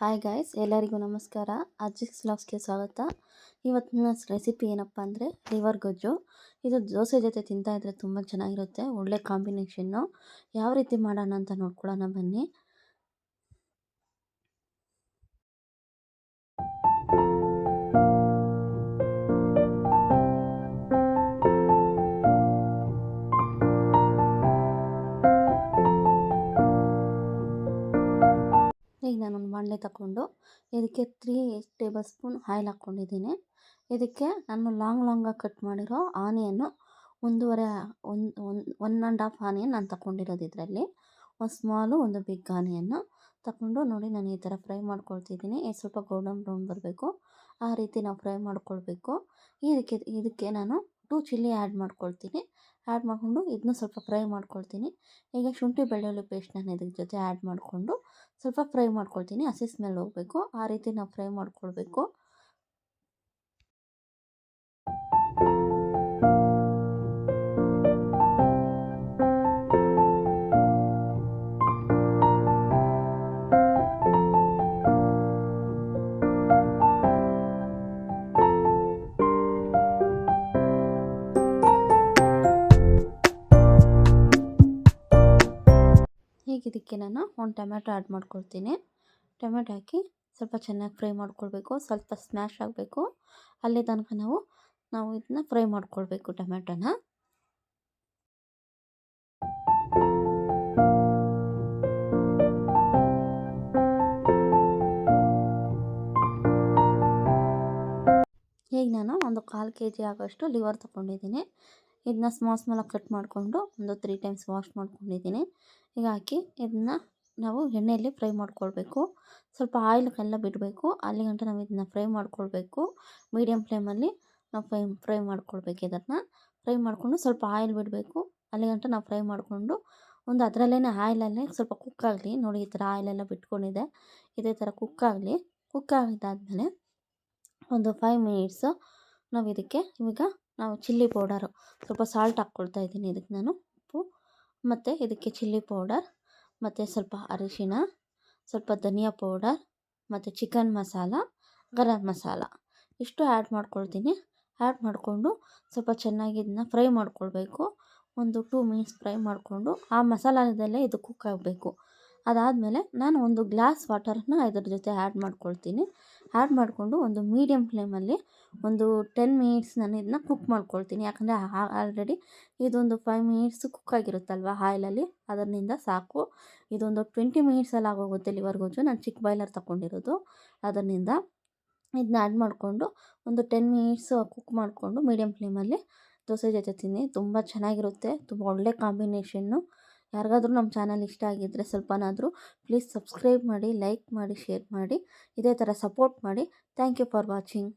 Hi guys ಎಲ್ಲರಿಗೂ ನಮಸ್ಕಾರ. ಅಜಿಕ್ಸ್ ವ್ಲಾಗ್ಸ್ಗೆ ಸ್ವಾಗತ. ಇವತ್ತಿನ ರೆಸಿಪಿ ಏನಪ್ಪ ಅಂದರೆ ಲಿವರ್ ಗೊಜ್ಜು. ಇದು ದೋಸೆ ಜೊತೆ ತಿಂತಾ ಇದ್ರೆ ತುಂಬ ಚೆನ್ನಾಗಿರುತ್ತೆ. ಒಳ್ಳೆ ಕಾಂಬಿನೇಷನ್ನು ಯಾವ ರೀತಿ ಮಾಡೋಣ ಅಂತ ನೋಡ್ಕೊಳ್ಳೋಣ ಬನ್ನಿ. ಬಾಣಲೆ ತಗೊಂಡು ಇದಕ್ಕೆ ತ್ರೀ ಟೇಬಲ್ ಸ್ಪೂನ್ ಆಯಿಲ್ ಹಾಕ್ಕೊಂಡಿದ್ದೀನಿ. ಇದಕ್ಕೆ ನಾನು ಲಾಂಗ್ ಲಾಂಗಾಗಿ ಕಟ್ ಮಾಡಿರೋ ಆನಿಯನ್ನು ಒಂದೂವರೆ, ಒಂದು ಒಂದು ಒನ್ ಆ್ಯಂಡ್ ಹಾಫ್ ಆನಿಯನ್ ನಾನು ತಗೊಂಡಿರೋದು ಇದರಲ್ಲಿ. ಒಂದು ಸ್ಮಾಲು ಒಂದು ಬಿಗ್ ಆನಿಯನ್ನು ತಗೊಂಡು ನೋಡಿ ನಾನು ಈ ಥರ ಫ್ರೈ ಮಾಡ್ಕೊಳ್ತಿದ್ದೀನಿ. ಸ್ವಲ್ಪ ಗೋಲ್ಡನ್ ಬ್ರೌನ್ ಬರಬೇಕು. ಆ ರೀತಿ ನಾವು ಫ್ರೈ ಮಾಡ್ಕೊಳ್ಬೇಕು. ಇದಕ್ಕೆ ಇದಕ್ಕೆ ನಾನು ಟೂ ಚಿಲ್ಲಿ ಆ್ಯಡ್ ಮಾಡ್ಕೊಳ್ತೀನಿ. ಆ್ಯಡ್ ಮಾಡಿಕೊಂಡು ಇದನ್ನು ಸ್ವಲ್ಪ ಫ್ರೈ ಮಾಡ್ಕೊಳ್ತೀನಿ. ಈಗ ಶುಂಠಿ ಬೆಳ್ಳುಳ್ಳಿ ಪೇಸ್ಟ್ ನಾನು ಇದ್ರ ಜೊತೆ ಆ್ಯಡ್ ಮಾಡಿಕೊಂಡು ಸ್ವಲ್ಪ ಫ್ರೈ ಮಾಡ್ಕೊಳ್ತೀನಿ. ಹಸಿ ಸ್ಮೆಲ್ ಹೋಗಬೇಕು. ಆ ರೀತಿ ನಾವು ಫ್ರೈ ಮಾಡ್ಕೊಳ್ಬೇಕು. ಈಗ ಇದಕ್ಕೆ ನಾನು ಒಂದು ಟೊಮೆಟೊ ಆ್ಯಡ್ ಮಾಡ್ಕೊಳ್ತೀನಿ. ಟೊಮೆಟೊ ಹಾಕಿ ಸ್ವಲ್ಪ ಚೆನ್ನಾಗಿ ಫ್ರೈ ಮಾಡ್ಕೊಳ್ಬೇಕು, ಸ್ವಲ್ಪ ಸ್ಮ್ಯಾಶ್ ಆಗಬೇಕು. ಅಲ್ಲಿ ತನಕ ನಾವು ನಾವು ಇದನ್ನ ಫ್ರೈ ಮಾಡ್ಕೊಳ್ಬೇಕು ಟೊಮೆಟೊನ ಈಗ ನಾನು ಒಂದು ಕಾಲು ಕೆ ಜಿ ಆಗೋಷ್ಟು ಲಿವರ್ ತೊಗೊಂಡಿದ್ದೀನಿ. ಇದನ್ನ ಸ್ಮಾಲ್ ಸ್ಮಾಲಾಗಿ ಕಟ್ ಮಾಡಿಕೊಂಡು ಒಂದು ತ್ರೀ ಟೈಮ್ಸ್ ವಾಶ್ ಮಾಡ್ಕೊಂಡಿದ್ದೀನಿ. ಈಗ ಹಾಕಿ ಇದನ್ನ ನಾವು ಎಣ್ಣೆಯಲ್ಲಿ ಫ್ರೈ ಮಾಡ್ಕೊಳ್ಬೇಕು. ಸ್ವಲ್ಪ ಆಯಿಲ್ಗೆಲ್ಲ ಬಿಡಬೇಕು. ಅಲ್ಲಿಗಂಟ ನಾವು ಇದನ್ನ ಫ್ರೈ ಮಾಡ್ಕೊಳ್ಬೇಕು. ಮೀಡಿಯಮ್ ಫ್ಲೇಮಲ್ಲಿ ನಾವು ಫ್ರೈ ಫ್ರೈ ಮಾಡ್ಕೊಳ್ಬೇಕು ಇದನ್ನು. ಫ್ರೈ ಮಾಡಿಕೊಂಡು ಸ್ವಲ್ಪ ಆಯಿಲ್ ಬಿಡಬೇಕು. ಅಲ್ಲಿಗಂಟ ನಾವು ಫ್ರೈ ಮಾಡಿಕೊಂಡು ಒಂದು ಅದರಲ್ಲೇ ಆಯಿಲಲ್ಲೇ ಸ್ವಲ್ಪ ಕುಕ್ ಆಗಲಿ. ನೋಡಿ ಈ ಥರ ಆಯಿಲೆಲ್ಲ ಬಿಟ್ಕೊಂಡಿದೆ. ಇದೇ ಥರ ಕುಕ್ ಆಗಲಿ. ಕುಕ್ ಆಗಿದ್ದಾದಮೇಲೆ ಒಂದು ಫೈವ್ ಮಿನಿಟ್ಸು ನಾವು ಇದಕ್ಕೆ ಈಗ ನಾವು ಚಿಲ್ಲಿ ಪೌಡರು ಸ್ವಲ್ಪ ಸಾಲ್ಟ್ ಹಾಕ್ಕೊಳ್ತಾ ಇದ್ದೀನಿ ಇದಕ್ಕೆ ನಾನು ಉಪ್ಪು, ಮತ್ತು ಇದಕ್ಕೆ ಚಿಲ್ಲಿ ಪೌಡರ್, ಮತ್ತು ಸ್ವಲ್ಪ ಅರಿಶಿನ ಸ್ವಲ್ಪ ಧನಿಯಾ ಪೌಡರ್, ಮತ್ತು ಚಿಕನ್ ಮಸಾಲ, ಗರಂ ಮಸಾಲ. ಇಷ್ಟು ಆ್ಯಡ್ ಮಾಡ್ಕೊಳ್ತೀನಿ. ಆ್ಯಡ್ ಮಾಡಿಕೊಂಡು ಸ್ವಲ್ಪ ಚೆನ್ನಾಗಿ ಇದನ್ನ ಫ್ರೈ ಮಾಡ್ಕೊಳ್ಬೇಕು. ಒಂದು ಟೂ ಮಿನಿಟ್ಸ್ ಫ್ರೈ ಮಾಡಿಕೊಂಡು ಆ ಮಸಾಲದಲ್ಲೇ ಇದು ಕುಕ್ ಆಗಬೇಕು. ಅದಾದಮೇಲೆ ನಾನು ಒಂದು ಗ್ಲಾಸ್ ವಾಟರನ್ನ ಇದ್ರ ಜೊತೆ ಆ್ಯಡ್ ಮಾಡ್ಕೊಳ್ತೀನಿ. ಆ್ಯಡ್ ಮಾಡಿಕೊಂಡು ಒಂದು ಮೀಡಿಯಮ್ ಫ್ಲೇಮಲ್ಲಿ ಒಂದು ಟೆನ್ ಮಿನಿಟ್ಸ್ ನಾನು ಇದನ್ನ ಕುಕ್ ಮಾಡ್ಕೊಳ್ತೀನಿ. ಯಾಕಂದರೆ ಆಲ್ರೆಡಿ ಇದೊಂದು ಫೈವ್ ಮಿನಿಟ್ಸ್ ಕುಕ್ ಆಗಿರುತ್ತಲ್ವ ಆಯಿಲಲ್ಲಿ? ಅದರಿಂದ ಸಾಕು. ಇದೊಂದು ಟ್ವೆಂಟಿ ಮಿನಿಟ್ಸಲ್ಲಿ ಆಗೋಗುತ್ತೆ ಲಿವರ್ ನಾನು ಚಿಕ್ಕ ಬಾಯ್ಲರ್ ತಗೊಂಡಿರೋದು. ಅದರಿಂದ ಇದನ್ನ ಆ್ಯಡ್ ಮಾಡಿಕೊಂಡು ಒಂದು ಟೆನ್ ಮಿನಿಟ್ಸ್ ಕುಕ್ ಮಾಡಿಕೊಂಡು ಮೀಡಿಯಮ್ ಫ್ಲೇಮಲ್ಲಿ ದೋಸೆ ಜೊತೆ ತಿನ್ನಿ. ತುಂಬ ಚೆನ್ನಾಗಿರುತ್ತೆ. ತುಂಬ ಒಳ್ಳೆ ಕಾಂಬಿನೇಷನ್ನು. ಯಾರಿಗಾದ್ರೂ ನಮ್ಮ ಚಾನಲ್ ಇಷ್ಟ ಆಗಿದ್ದರೆ ಸ್ವಲ್ಪನಾದರೂ ಪ್ಲೀಸ್ ಸಬ್ಸ್ಕ್ರೈಬ್ ಮಾಡಿ ಲೈಕ್ ಮಾಡಿ ಶೇರ್ ಮಾಡಿ, ಇದೇ ಥರ ಸಪೋರ್ಟ್ ಮಾಡಿ. Thank you for watching